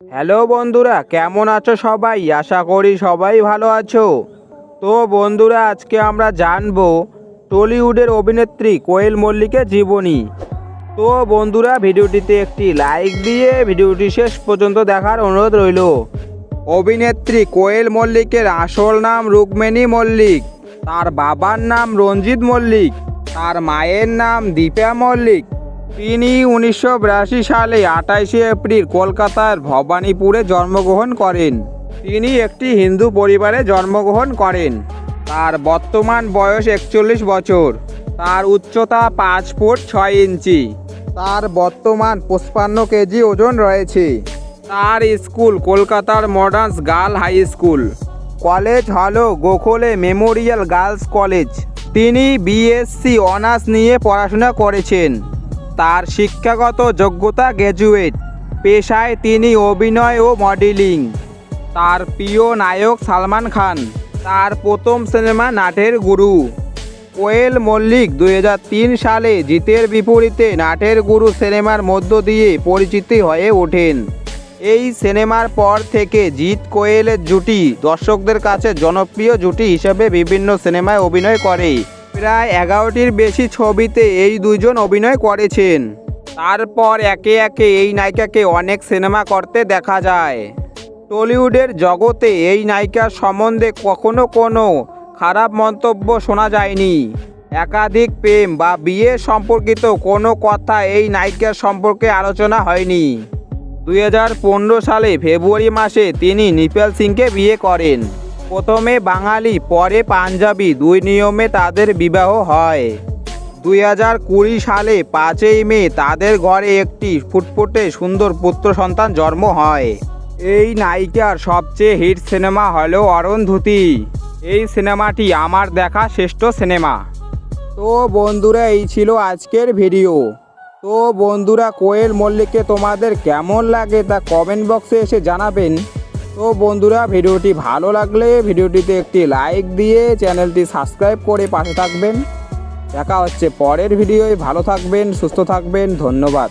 Hello বন্ধুরা, কেমন আছো সবাই? আশা করি সবাই ভালো আছো। তো বন্ধুরা, আজকে আমরা জানব টলিউডের অভিনেত্রী কোয়েল মল্লিকের জীবনী। তো বন্ধুরা, ভিডিওটিতে একটি লাইক দিয়ে ভিডিওটি শেষ পর্যন্ত দেখার অনুরোধ রইল। অভিনেত্রী কোয়েল মল্লিকের আসল নাম রুক্মিণী মল্লিক, তার বাবার নাম রঞ্জিত মল্লিক, তার মায়ের নাম দীপা মল্লিক তিনি উনিশশো বিরাশি সালে আঠাইশে এপ্রিল কলকাতার ভবানীপুরে জন্মগ্রহণ করেন। তিনি একটি হিন্দু পরিবারে জন্মগ্রহণ করেন। তার বর্তমান বয়স একচল্লিশ বছর। তার উচ্চতা পাঁচ ফুট ছয় ইঞ্চি। তার বর্তমান পঁচপান্ন কেজি ওজন রয়েছে। তার স্কুল কলকাতার moderns girl high school. College হলো গোখলে মেমোরিয়াল গার্লস কলেজ। তিনি বিএসসি অনার্স নিয়ে পড়াশোনা করেছেন। তার শিক্ষাগত যোগ্যতা গ্র্যাজুয়েট। পেশায় তিনি অভিনয় ও মডেলিং। তার প্রিয় নায়ক সালমান খান। তার প্রথম সিনেমা নাটের গুরু। কোয়েল মল্লিক দু হাজার তিন সালে জিতের বিপরীতে নাটের গুরু সিনেমার মধ্য দিয়ে পরিচিতি হয়ে ওঠেন। এই সিনেমার পর থেকে জিৎ কোয়েলের জুটি দর্শকদের কাছে জনপ্রিয় জুটি হিসেবে বিভিন্ন সিনেমায় অভিনয় করে। প্রায় এগারোটির বেশি ছবিতে এই দুজন অভিনয় করেছেন। তারপর একে একে এই নায়িকাকে অনেক সিনেমা করতে দেখা যায়। টলিউডের জগতে এই নায়িকার সম্বন্ধে কখনো কোনো খারাপ মন্তব্য শোনা যায়নি। একাধিক প্রেম বা বিয়ে সম্পর্কিত কোনো কথা এই নায়িকার সম্পর্কে আলোচনা হয়নি। দু হাজার পনেরো সালে ফেব্রুয়ারি মাসে তিনি নিপাল সিংকে বিয়ে করেন। প্রথমে বাঙালি, পরে পাঞ্জাবি, দুই নিয়মে তাদের বিবাহ হয়। দুই হাজার কুড়ি সালে পাঁচই মে তাদের ঘরে একটি ফুটফুটে সুন্দর পুত্র সন্তান জন্ম হয়। এই নায়িকার সবচেয়ে হিট সিনেমা হলো অরুন্ধতী। এই সিনেমাটি আমার দেখা শ্রেষ্ঠ সিনেমা। তো বন্ধুরা, এই ছিল আজকের ভিডিও। তো বন্ধুরা, কোয়েল মল্লিককে তোমাদের কেমন লাগে তা কমেন্ট বক্সে এসে জানাবেন। তো বন্ধুরা, ভিডিওটি ভালো লাগলে ভিডিওটিতে একটি লাইক দিয়ে চ্যানেলটি সাবস্ক্রাইব করে পাশে থাকবেন। দেখা হচ্ছে পরের ভিডিওয়। ভালো থাকবেন, সুস্থ থাকবেন। ধন্যবাদ।